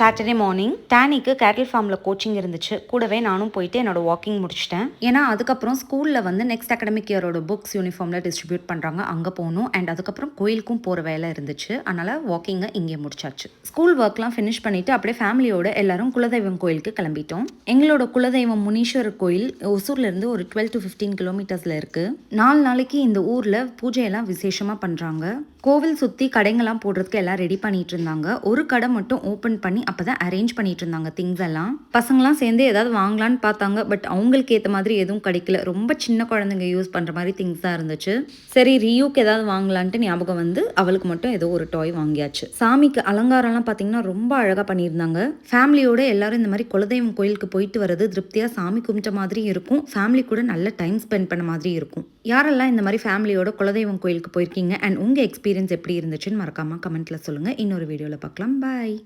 Saturday morning டேனிக்கு கேட்டில் ஃபார்மில் coaching இருந்துச்சு. கூடவே நானும் போயிட்டு என்னோட வாக்கிங் முடிச்சிட்டேன். ஏன்னா அதுக்கப்புறம் ஸ்கூலில் வந்து நெக்ஸ்ட் அகடமிக் இயரோட புக்ஸ் யூனிஃபார்மில் டிஸ்ட்ரிபியூட் பண்ணுறாங்க அங்கே போகணும். அண்ட் அதுக்கப்புறம் கோயிலுக்கும் போகிற வேலை இருந்துச்சு. அதனால் வாக்கிங்கை இங்கே முடிச்சாச்சு. ஸ்கூல் ஒர்க்லாம் ஃபினிஷ் பண்ணிவிட்டு அப்படியே ஃபேமிலியோட எல்லாரும் குலதெய்வம் கோயிலுக்கு கிளம்பிட்டோம். எங்களோட குலதெய்வம் முனீஸ்வரர் கோயில் ஒசூர்லேருந்து ஒரு டுவெல் டு ஃபிஃப்டீன் கிலோமீட்டர்ஸில் இருக்குது நாலு நாளைக்கு இந்த ஊரில் பூஜையெல்லாம் விசேஷமாக பண்ணுறாங்க கோவில் சுற்றி கடைங்கள்லாம் போடுறதுக்கு எல்லாம் ரெடி பண்ணிட்டு இருந்தாங்க. ஒரு கடை மட்டும் ஓப்பன் பண்ணி அப்போ தான் அரேஞ்ச் பண்ணிட்டு இருந்தாங்க திங்ஸ் எல்லாம். பசங்களாம் சேர்ந்து ஏதாவது வாங்கலான்னு பார்த்தாங்க. பட் அவங்களுக்கு ஏற்ற மாதிரி எதுவும் கிடைக்கல. ரொம்ப சின்ன குழந்தைங்க யூஸ் பண்ணுற மாதிரி திங்ஸ் தான் இருந்துச்சு. சரி ரியூக்கு ஏதாவது வாங்கலான்ட்டு ஞாபகம் வந்து அவளுக்கு மட்டும் ஏதோ ஒரு டாய் வாங்கியாச்சு. சாமிக்கு அலங்காரம்லாம் பார்த்தீங்கன்னா ரொம்ப அழகாக பண்ணியிருந்தாங்க. ஃபேமிலியோட எல்லாரும் இந்த மாதிரி குலதெய்வம் கோயிலுக்கு போயிட்டு வர்றது திருப்தியாக சாமி கும்பிட்ட மாதிரி இருக்கும். ஃபேமிலி கூட நல்ல டைம் ஸ்பெண்ட் பண்ண மாதிரி இருக்கும். யாரெல்லாம் இந்த மாதிரி ஃபேமிலியோட குலதெய்வம் கோயிலுக்கு போயிருக்கீங்க? அண்ட் உங்கள் எக்ஸ்பீரியன்ஸ் எப்படி இருந்துச்சுன்னு மறக்காமல் கமெண்ட்டில் சொல்லுங்கள் இன்னொரு வீடியோவில் பார்க்கலாம். பாய்